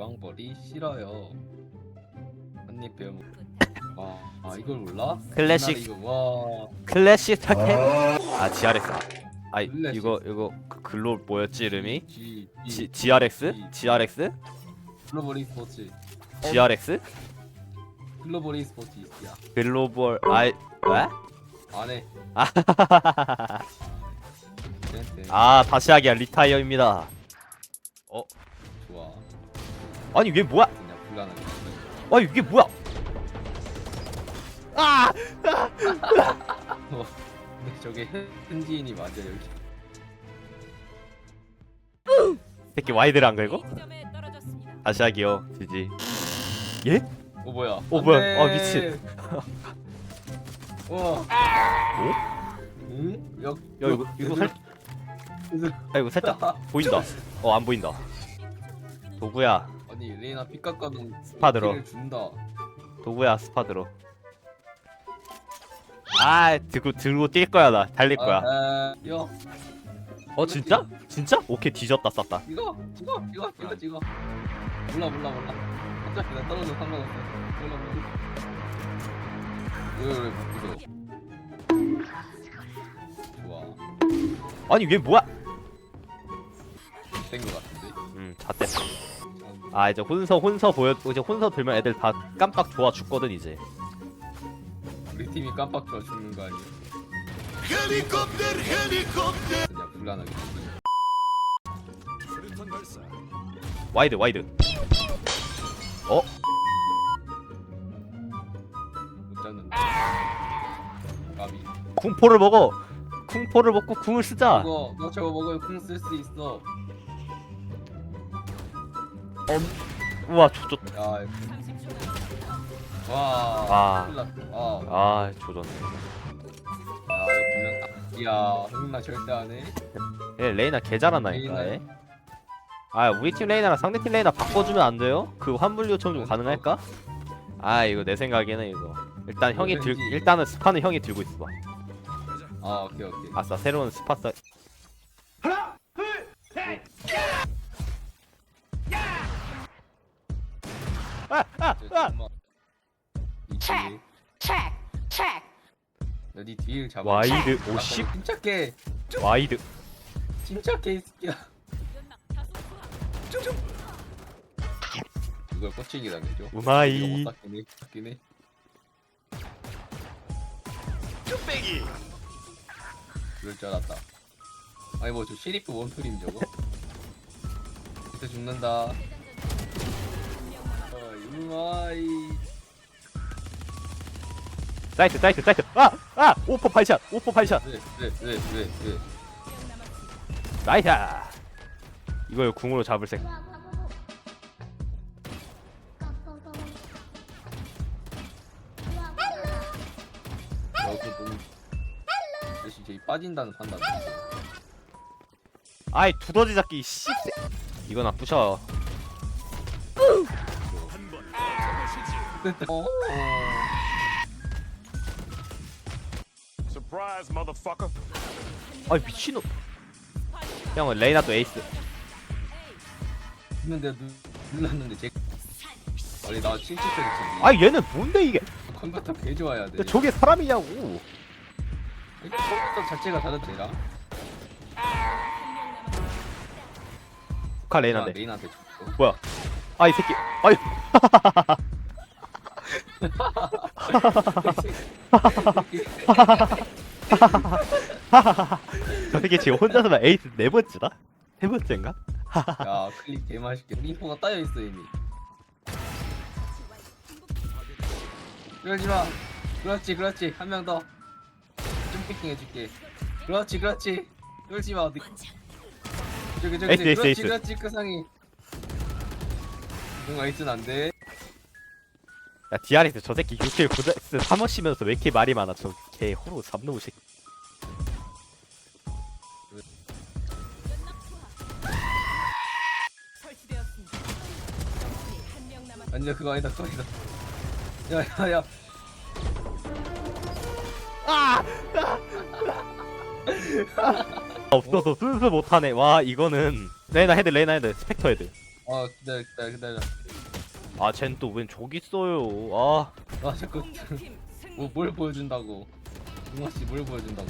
왕벌이 싫어요. 한입 배워. 아, 아 이걸 몰라? 클래식. 옛날에 이거 와. 클래식 타켓 아 GRX 아 클래식. 이거 이거 그 글로 뭐였지 이름이 G G, G GRX GRX 글로벌 e스포츠. GRX 글로벌 e스포츠 야 글로벌 아이 왜? 안 해. 아. 네, 아 다시 하기야 리타이어입니다 어 좋아. 아니 이게 뭐야 그냥 불안하게. 아니 이게 뭐야 아 근데 저게 현지인이 맞아 여기. 새끼 와이드를 안 걸고 점에 떨어졌습니다. 다시 하기요 지지 예? 어 뭐야? 어, 안 뭐야? 돼. 아, 미친. 와. 오? 응? 야, 야 이거 이거 살 아, 이거 살짝 보인다 어 안 보인다 도구야 아니 레이나 삐깎아는 스파 들어. 준다. 도구야 스파 들어 아 들고 들고 뛸 거야 나 달릴 거야 아, 야, 어 진짜? 진짜? 오케이 뒤졌다 쌌다 이거, 이거, 이거, 이거, 이거. 몰라, 몰라, 몰라. 어차피 나 떨어져 상관없어. 몰라, 몰라. 왜, 왜, 무서워. 좋아. 아니 이게 뭐야 아 이제 혼서 혼서 보여 이제 혼서 들면 애들 다 깜빡 좋아 죽거든 이제 우리 팀이 깜빡 좋아 죽는 거 아니야? 헬리콥터 헬리콥터 그냥 불안하게. 와이드 와이드 어? 못 잡는다. 까비. 쿵포를 먹어 쿵포를 먹고 궁을 쓰자 이거 너 저거 먹으면 궁쓸 수 있어. 우와 조졌 야, 30초 남았습니다. 와. 아. 큰일 났다. 아. 아 조졌네 야, 이거 보면 야, 흥나 절대 안 해. 얘 레이나 개 잘한다니까 레이나. 얘. 아 우리 팀 레이나랑 상대 팀 레이나 바꿔주면 안 돼요? 그 환불 요청 좀 가능할까? 아 이거 내 생각에는 이거 일단 형이 들 왠지. 일단은 스파는 형이 들고 있어 봐 아, 오케이, 오케이. 아싸 새로운 스파 사 체크 체크 체크. 너네 뒤를 잡아. 와이드 아, 오씨 침착해. 와이드. 침착해 이 새끼야. 이걸 꽂히기 당해줘 우마이. 해 쭈빼기. 그럴 줄 알았다. 아니 뭐 저 시리프 원투림 저거? 그때 죽는다 사이트 사이트 사이트 아아 오퍼 발샷 오퍼 발샷. 왜왜왜왜 나이스. 이걸 궁으로 잡을 생 대신 저기 빠진다는 판단 아이 두더지 잡기 씨. 안 부셔. 어? 서프라이즈 motherfucker. 아이 미친놈. 형은 레이나 또 에이스. 했는데 누- 눌렀는데 제 아니 나 칠칠 때지. 아 얘는 뭔데 이게? 컴퓨터 개 좋아야 돼. 야, 저게 사람이냐고. 컴퓨터 자체가 다르더라. 북한 레이나인데. 레인한테 줬어? 뭐야? 아 이 새끼. 아이 저 새끼 지금 혼자서만 에이스 네 번째다? 세 번째인가? 야 클릭 개 맛있게. 리포가 따여있어 이미. 그러지마. 그렇지 그렇지. 한 명더. 점피킹 해줄게. 그렇지 그렇지. 그러지마 어디. 저기 저기 에이스, 에이스, 그렇지 에이스. 그렇지 그 상이. 이거 에이스는 안돼. 야 DRX 저 새끼 6킬 고데스 3원 쉬면서 왜 이렇게 말이 많아 저 개 호로 잡놈의 새끼. 아니야 그거 아니다 그거 아니다. 야야야. 없어서 순수 못하네. 와 이거는. 레이나 헤드 레이나 헤드. 스펙터 헤드. 어 기다려 기다려 기다려. 아쟨 또웬족 있어요. 아. 아 자꾸. 뭐, 뭘 보여준다고 웅아씨 뭘 보여준다고